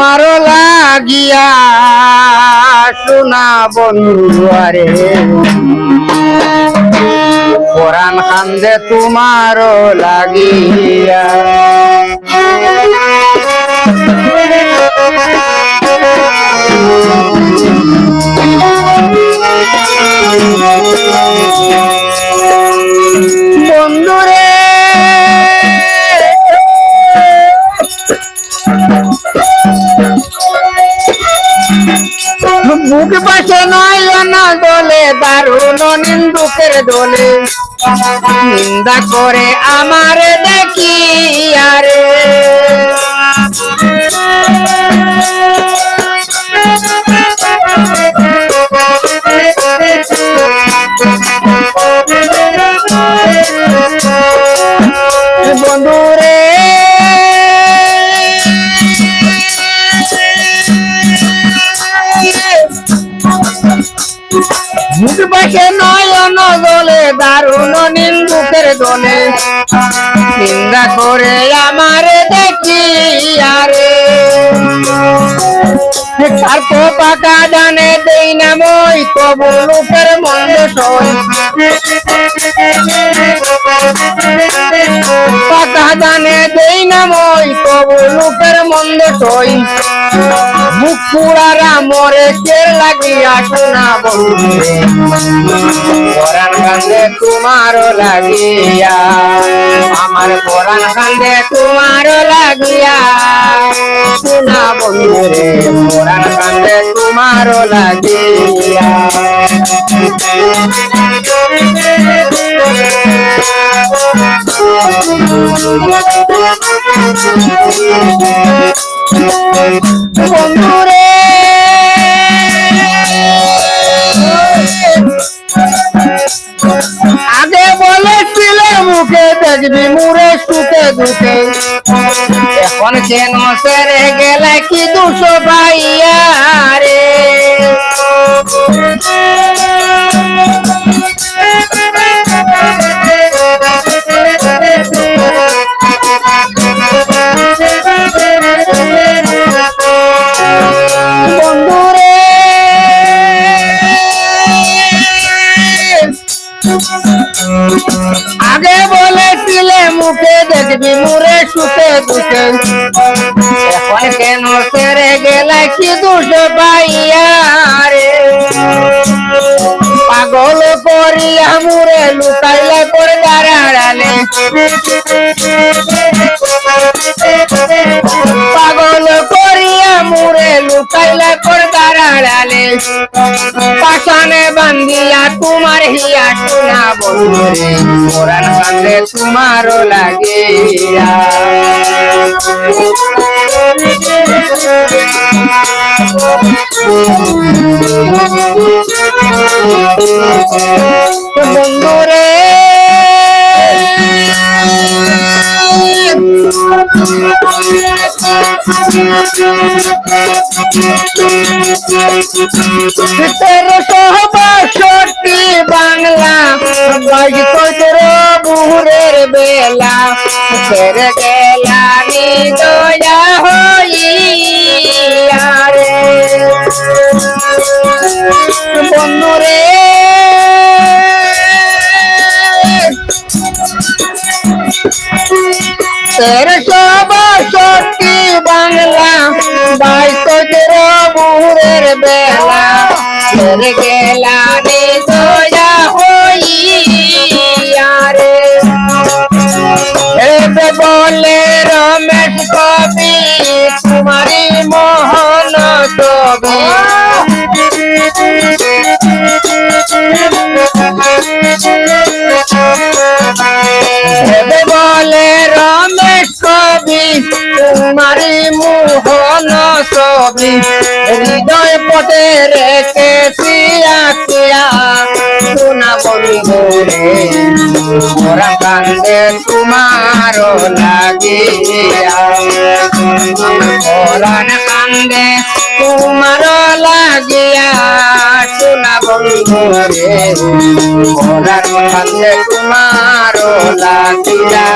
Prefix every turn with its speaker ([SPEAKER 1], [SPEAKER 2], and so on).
[SPEAKER 1] তোমার লাগিয়া শোনা বন্ধু আরে। কোরআন খান্দে তোমার লাগিয়া। বুক পাশে নয় না দোলে দারুণ নিন্দুকের দোলে। নিন্দা করে আমারে দেখি আরে বন্ধুরে বুক পাশে নয়ন দোলে দারুণ নিন্দুকের দোলে নিন্দা করে আমারে দেখি আরে তার পাকা জানে দেই না মই লোকের মন্দ পাকা জানে দেই না মই, তবু লোকের মন্দ সই। মুখ পুরারা মরে কের লাগিয়া শোনা বন্ধুরে? পরাণ কান্দে তোমার লাগিয়া। আমার পরাণ কান্দে তোমার লাগিয়া। শোনা বন্ধুরে পরাণ কান্দে তোমার লাগিয়া। বন্ধুরে। আগে বলেছিলে মুখে দেখবি মুরে সুখে দুঃখে এখন কেন সেরে গেলে কি দুশো ভাইয়া রে? আগে বলেছিলে মুখে দেখবি মুরে সুখে দুঃখে। এখন কেন সেরে গেলে কি দুশো পাইয়া রে? পাগল করিয়া মুরে লুকাইলে করে দাঁড়ালে। পাগল করিয়া মুরে লুকাইলে করে দাঁড়ালে। বান্ধিয়া তোমার হিয়া শোনা বন্ধুরে কোরআন কান্দে তোমারও লাগিয়া বন্ধুরে। বাষট্টি বাংলা বাইশ তোর বুহুরের বেলা তেরে গেলা নিদয়া বলে রমেশ কবি তোমারি মোহন কবি বলে রমেশ কবি তোমারি মোহন কবি হৃদয় পটে রেখে সিয়া সোনা বন্ধু রে মোরা কান্দে তোমার লাগিয়া। মোরান কান্দে তোমার লাগিয়া, সোনা বন্ধু রে মোরান কান্দে তোমার লাগিয়া।